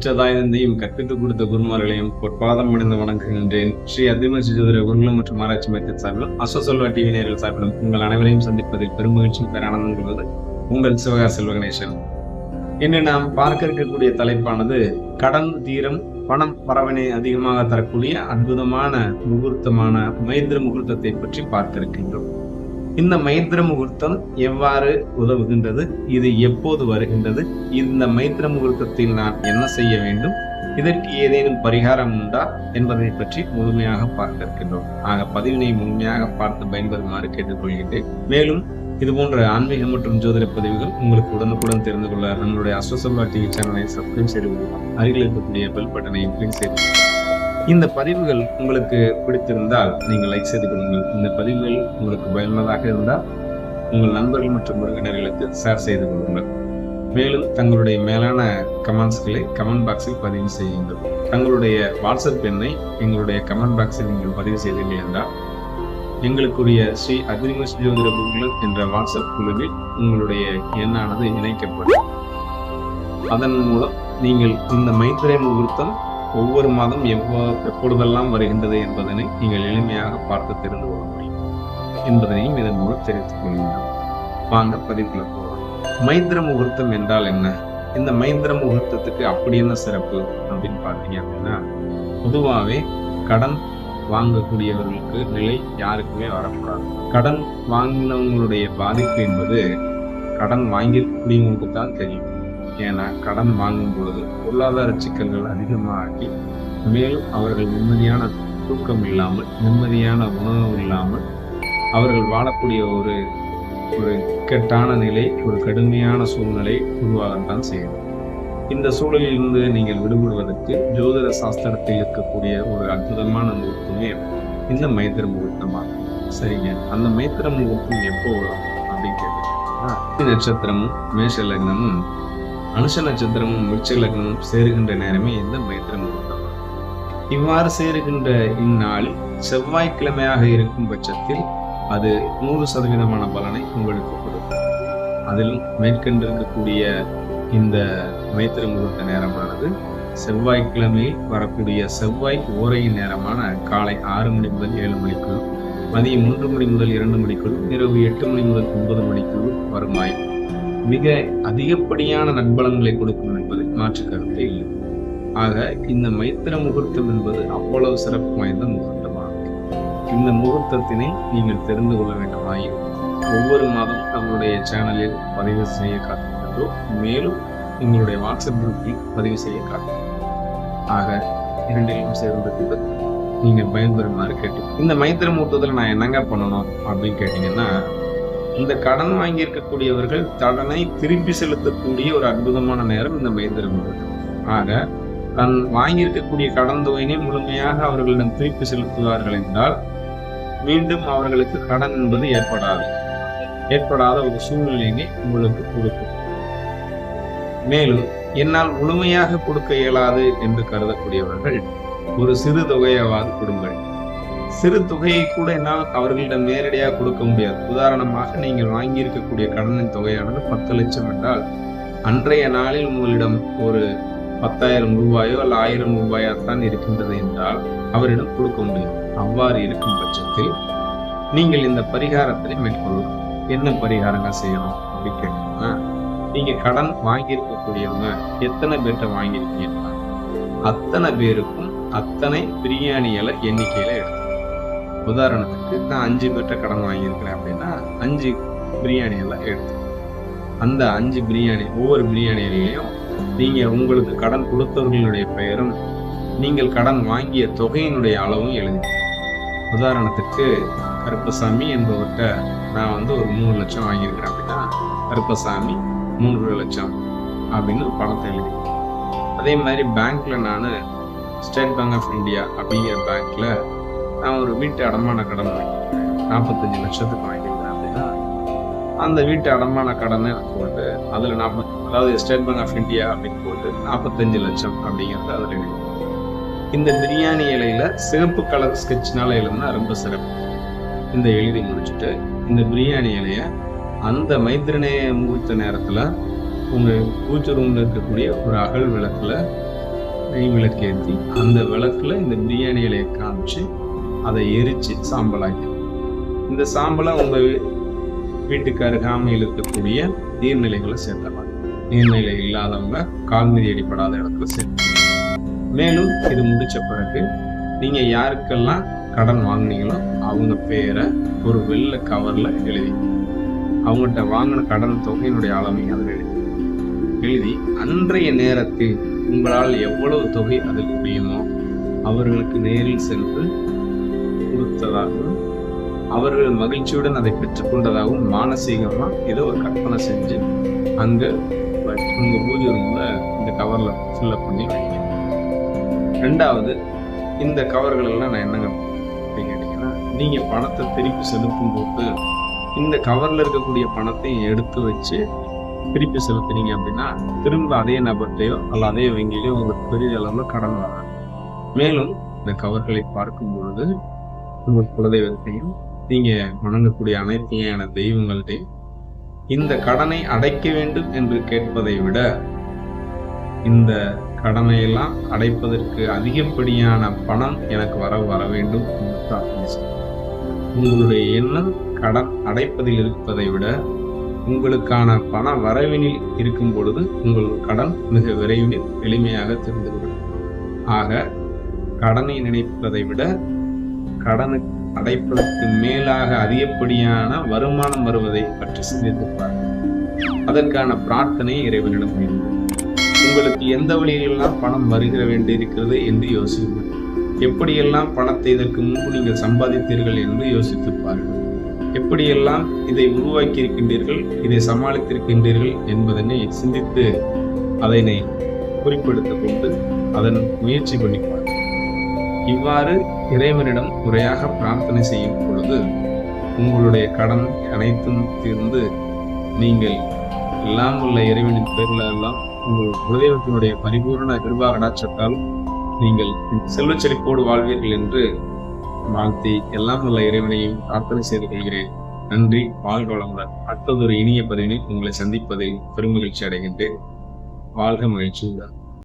பெற்றதாய்ந்தையும் கற்பித்துக் கொடுத்த குருமார்களையும் பொற்பாதம் அடைந்து வணங்குகின்றேன் ஸ்ரீ அதிமசி ஜோதிட குருகுலம் மற்றும் ஆராய்ச்சி மையத்தின் சார்பிலும் அஸ்வசொல்வா டிவி நேரில் சார்பிலும் உங்கள் அனைவரையும் சந்திப்பதில் பெருமகிழ்ச்சி பேரானந்தம் கொள்வது உங்கள் சிவகார் செல்வ கணேசன். இன்று நாம் பார்க்க இருக்கக்கூடிய தலைப்பானது கடன் தீரம் பணம் வரவனை அதிகமாக தரக்கூடிய அற்புதமான முகூர்த்தமான மைந்திர முகூர்த்தத்தை பற்றி பார்க்க இருக்கின்றோம். இந்த மைத்திர முகூர்த்தம் எவ்வாறு உதவுகின்றது? இது எப்போது வருகின்றது? இந்த மைத்திர முகூர்த்தத்தில் நான் என்ன செய்ய வேண்டும்? இதற்கு ஏதேனும் பரிகாரம் உண்டா? என்பதை பற்றி முழுமையாக பார்க்க இருக்கின்றோம் ஆக பதிவினை முழுமையாக பார்த்து பயன்பெறுமாறு கேட்டுக்கொள்கின்றேன். மேலும் இது போன்ற ஆன்மீக மற்றும் ஜோதிட பதிவுகள் உங்களுக்கு உடனுக்குடன் தெரிந்து கொள்ள நம்மளுடைய அஸ்வசல்வா டிவி சேனலை சப்ஸ்கிரைப் செய்து கொள்ளலாம் அருகில் இருக்கக்கூடிய பெல் பட்டனை கிளிக் செய்து இந்த பதிவுகள் உங்களுக்கு பிடித்திருந்தால் நீங்கள் லைக் செய்து கொள்ளுங்கள். இந்த பதிவுகள் உங்களுக்கு பயனுள்ளதாக இருந்தால் உங்கள் நண்பர்கள் மற்றும் உறவினர்களுக்கு ஷேர் செய்து கொள்ளுங்கள். மேலும் தங்களுடைய மேலான கமெண்ட்ஸ்களை கமெண்ட் பாக்ஸில் பதிவு செய்யுங்கள். தங்களுடைய வாட்ஸ்அப் எண்ணை எங்களுடைய கமெண்ட் பாக்ஸில் நீங்கள் பதிவு செய்தீர்கள் என்றால் எங்களுக்குரிய ஸ்ரீ அக்னிமஸ் ஜோதிட குருகுலம் என்ற வாட்ஸ்அப் குழுவில் உங்களுடைய எண்ணானது இணைக்கப்படும். அதன் மூலம் நீங்கள் இந்த மைத்திரை முகூர்த்தம் ஒவ்வொரு மாதம் எவ்வளோ எப்பொழுதெல்லாம் வருகின்றது என்பதனை நீங்கள் எளிமையாக பார்த்து தெரிந்து கொள்ள முடியும். என்பதனையும் இதன் மூலம் தெரிவித்துக் கொள்கின்றோம் வாங்க பதிவுக்குள்ள போகலாம். மைந்திர முகூர்த்தம் என்றால் என்ன? இந்த மைந்திர முகூர்த்தத்துக்கு அப்படி என்ன சிறப்பு அப்படின்னு பார்த்தீங்க அப்படின்னா பொதுவாகவே கடன் வாங்கக்கூடியவர்களுக்கு நிலை யாருக்குமே வரக்கூடாது. கடன் வாங்கினவங்களுடைய பாதிப்பு என்பது கடன் வாங்கியிருக்கக்கூடியவங்களுக்கு தான் தெரியும். ஏன்னா கடன் வாங்கும் பொழுது பொருளாதார சிக்கல்கள் அதிகமாகி மேலும் அவர்கள் நிம்மதியான தூக்கம் இல்லாமல் நிம்மதியான உணவு இல்லாமல் அவர்கள் வாழக்கூடிய ஒரு ஒரு இக்கட்டான நிலை ஒரு கடுமையான சூழ்நிலை உருவாகத்தான் செய்யும். இந்த சூழலில் இருந்து நீங்கள் விடுபடுவதற்கு ஜோதிட சாஸ்திரத்தில் இருக்கக்கூடிய ஒரு அற்புதமான முகூர்த்தமே இந்த மைத்திர முகூர்த்தமா? சரிங்க. அந்த மைத்திர முகூர்த்தம் எப்போ வரும் அப்படின்னு கேட்டீங்கன்னா நட்சத்திரமும் மேஷ லக்னமும் அனுஷ நட்சத்திரமும் விருச்ச லக்னமும் சேருகின்ற நேரமே இந்த மைத்திர முகூர்த்தம் இவ்வாறு சேருகின்ற இந்நாளில் செவ்வாய்க்கிழமையாக இருக்கும் பட்சத்தில் அது நூறு சதவீதமான பலனை உங்களுக்கு கொடுக்கும். அதிலும் மேற்கொண்டிருக்கக்கூடிய இந்த மைத்திர முகூர்த்த நேரமானது செவ்வாய்க்கிழமையில் வரக்கூடிய செவ்வாய் ஓரையின் நேரமான காலை ஆறு மணி முதல் ஏழு மணிக்குள் மதியம் மூன்று மணி முதல் இரண்டு மணிக்குள் இரவு எட்டு மணி முதல் ஒன்பது மணிக்குள் வருமாய் மிக அதிகப்படியான நண்பலங்களை கொடுக்கும் என்பதில் மாற்று கருத்தே இல்லை. ஆக இந்த மைத்திர முகூர்த்தம் என்பது அவ்வளவு சிறப்பு வாய்ந்த முகூர்த்தமாகும் இந்த முகூர்த்தத்தினை நீங்கள் தெரிந்து கொள்ள வேண்டுமாயும் ஒவ்வொரு மாதம் நம்மளுடைய சேனலில் பதிவு செய்ய காத்திருக்கின்றோம். மேலும் எங்களுடைய வாட்ஸ்அப் குரூப்பில் பதிவு செய்ய காத்திருக்கிறோம் ஆக இரண்டிலும் சேர்ந்து கொண்டு நீங்கள் பயன்பெறுமாறு கேட்டு இந்த மைத்திர முகூர்த்தத்தில் நான் என்னங்க பண்ணணும் அப்படின்னு கேட்டீங்கன்னா இந்த கடன் வாங்கியிருக்கக்கூடியவர்கள் கடனை திருப்பி செலுத்தக்கூடிய ஒரு அற்புதமான நேரம் இந்த மைத்திர முகூர்த்தம் ஆக தன் வாங்கியிருக்கக்கூடிய கடன் தொகையினை முழுமையாக அவர்களிடம் திருப்பி செலுத்துவார்கள் என்றால் மீண்டும் அவர்களுக்கு கடன் என்பது ஏற்படாது. ஏற்படாத ஒரு சூழ்நிலையினை உங்களுக்கு கொடுக்கும். மேலும் என்னால் முழுமையாக கொடுக்க இயலாது என்று கருதக்கூடியவர்கள் ஒரு சிறு தொகையாவது கொடுங்கள். சிறு தொகையை கூட என்னால் அவர்களிடம் நேரடியாக கொடுக்க முடியாது. உதாரணமாக நீங்கள் வாங்கியிருக்கக்கூடிய கடனின் தொகையானது பத்து லட்சம் என்றால் அன்றைய நாளில் உங்களிடம் ஒரு பத்தாயிரம் ரூபாயோ அல்ல ஆயிரம் ரூபாயோ தான் இருக்கின்றது என்றால் அவரிடம் கொடுக்க முடியும் அவ்வாறு இருக்கும் பட்சத்தில் நீங்கள் இந்த பரிகாரத்தை மேற்கொள்ளலாம். என்ன பரிகாரங்கள் செய்யணும் அப்படின்னு கேட்டீங்கன்னா நீங்க கடன் வாங்கியிருக்கக்கூடியவங்க எத்தனை பேர்கிட்ட வாங்கியிருக்கீங்க? அத்தனை பேருக்கும் அத்தனை பிரியாணிகளை எண்ணிக்கையில் எண்ணிக்கையில எடுத்து உதாரணத்துக்கு நான் அஞ்சு பேர்கிட்ட கடன் வாங்கியிருக்கிறேன் அப்படின்னா அஞ்சு பிரியாணி எல்லாம் எடுத்து அந்த அஞ்சு பிரியாணி ஒவ்வொரு பிரியாணியிலையும் நீங்கள் உங்களுக்கு கடன் கொடுத்தவர்களுடைய பெயரும் நீங்கள் கடன் வாங்கிய தொகையினுடைய அளவும் எழுதி. உதாரணத்துக்கு கருப்பசாமி என்பவர்கிட்ட நான் வந்து ஒரு மூணு லட்சம் வாங்கியிருக்கிறேன் அப்படின்னா கருப்பசாமி மூன்று லட்சம் அப்படின்னு பணத்தை எழுதி. அதே மாதிரி பேங்க்ல நான் ஸ்டேட் பேங்க் ஆஃப் இந்தியா அப்படிங்கிற பேங்க்ல நான் ஒரு வீட்டு அடமான கடன் வாங்கியிருக்கேன் நாற்பத்தஞ்சு லட்சத்துக்கு வாங்கியிருக்கிறேன் அப்படின்னா அந்த வீட்டு அடமான கடனை போட்டு அதில் நாற்பது அதாவது ஸ்டேட் பேங்க் ஆஃப் இந்தியா அப்படின்னு போட்டு நாற்பத்தஞ்சு லட்சம் அப்படிங்கிறது அதில் எழுதி. இந்த பிரியாணி இலையில சிவப்பு கலர் ஸ்கெட்ச்னால எழுதுனா ரொம்ப சிறப்பு. இந்த எழுதி முடிச்சுட்டு இந்த பிரியாணி இலைய அந்த மைத்திரனே முகூர்த்த நேரத்துல உங்க பூஜை ரூம்ல இருக்கக்கூடிய ஒரு அகல் விளக்குல நெய் விளக்கு ஏற்றி அந்த விளக்குல இந்த பிரியாணி இலையை காமிச்சு அதை எரிச்சு சாம்பலாக்கி. இந்த சாம்பலை உங்கள் வீ- வீட்டுக்கு அருகாமல் இருக்கக்கூடிய நீர்நிலைகளை சேர்த்தலாம். நீர்நிலை இல்லாதவங்க கால்நீதி அடிப்படாத இடத்துல சேர்த்து மேலும் இது முடித்த பிறகு நீங்கள் யாருக்கெல்லாம் கடன் வாங்குனீங்களோ அவங்க பேரை ஒரு வெள்ளை கவரில் எழுதி. அவங்கள்ட்ட வாங்கின கடன் தொகையினுடைய அளவை அதில் எழுதி. எழுதி அன்றைய நேரத்தில் உங்களால் எவ்வளவு தொகை அதில் முடியுமோ அவர்களுக்கு நேரில் சென்று கொடுத்ததாகவும் அவர்கள் மகிழ்ச்சியுடன் அதை பெற்றுக்கொண்டதாகவும் மானசீகமா ஏதோ ஒரு கற்பனை செஞ்சு அங்க வ- உங்க பூஜை ரூம்ல இந்த கவர்ல ஃபில்லப் பண்ணி வைங்க. ரெண்டாவது இந்த கவர்கள் எல்லாம் நான் என்னங்க அப்படின்னு கேட்டீங்கன்னா நீங்க பணத்தை திருப்பி செலுத்தும் போது இந்த கவர்ல இருக்கக்கூடிய பணத்தையும் எடுத்து வச்சு திருப்பி செலுத்துனீங்க அப்படின்னா திரும்ப அதே நபர்கிட்டையோ அல்ல அதே வங்கியிலையோ உங்களுக்கு பெரிய அளவில் கடன் வராது. மேலும் இந்த கவர்களை பார்க்கும் பொழுது உங்கள் குலதெய்வத்தையும் நீங்க வணங்கக்கூடிய அனைத்தையான வகையான தெய்வங்கள்ட்டையும் இந்த கடனை அடைக்க வேண்டும் என்று கேட்பதை விட இந்த கடனையெல்லாம் அடைப்பதற்கு அதிகப்படியான பணம் எனக்கு வர வர வேண்டும் என்று பிரார்த்தனை உங்களுடைய எண்ணம் கடன் அடைப்பதில் இருப்பதை விட உங்களுக்கான பண வரவினில் இருக்கும் பொழுது உங்கள் கடன் மிக விரைவில் எளிமையாக தெரிந்துவிடும் ஆக கடனை நினைப்பதை விட கடனை அடைப்பதற்கு மேலாக அதிகப்படியான வருமானம் வருவதை பற்றி சிந்தித்து பாருங்கள் அதற்கான பிரார்த்தனை இறைவனிடம் வேண்டும். உங்களுக்கு எந்த வழியிலெல்லாம் பணம் வருகிற வேண்டியிருக்கிறது என்று யோசியுங்கள். எப்படியெல்லாம் பணத்தை இதற்கு முன்பு நீங்கள் சம்பாதித்தீர்கள் என்று யோசித்து பாருங்கள். எப்படியெல்லாம் இதை உருவாக்கி இருக்கின்றீர்கள் இதை சமாளித்திருக்கின்றீர்கள் என்பதனை சிந்தித்து அதனை குறிப்பெடுத்துக் கொண்டு அதன் முயற்சி பண்ணி பாருங்கள். இவ்வாறு இறைவனிடம் முறையாக பிரார்த்தனை செய்யும் பொழுது உங்களுடைய கடன் அனைத்தும் தீர்ந்து நீங்கள் எல்லாம் உள்ள இறைவனின் பேரில் எல்லாம் உங்கள் குலதெய்வத்தினுடைய பரிபூர்ண கிருபா கடாட்சத்தால் நீங்கள் செல்வச் செழிப்போடு வாழ்வீர்கள் என்று வாழ்த்தி எல்லாம் உள்ள இறைவனையும் பிரார்த்தனை செய்து கொள்கிறேன். நன்றி வாழ்க வளமுடன். அடுத்ததொரு இனிய பதிவினை உங்களை சந்திப்பதில் பெருமகிழ்ச்சி அடைகின்றேன். வாழ்க மகிழ்ச்சியுடன்.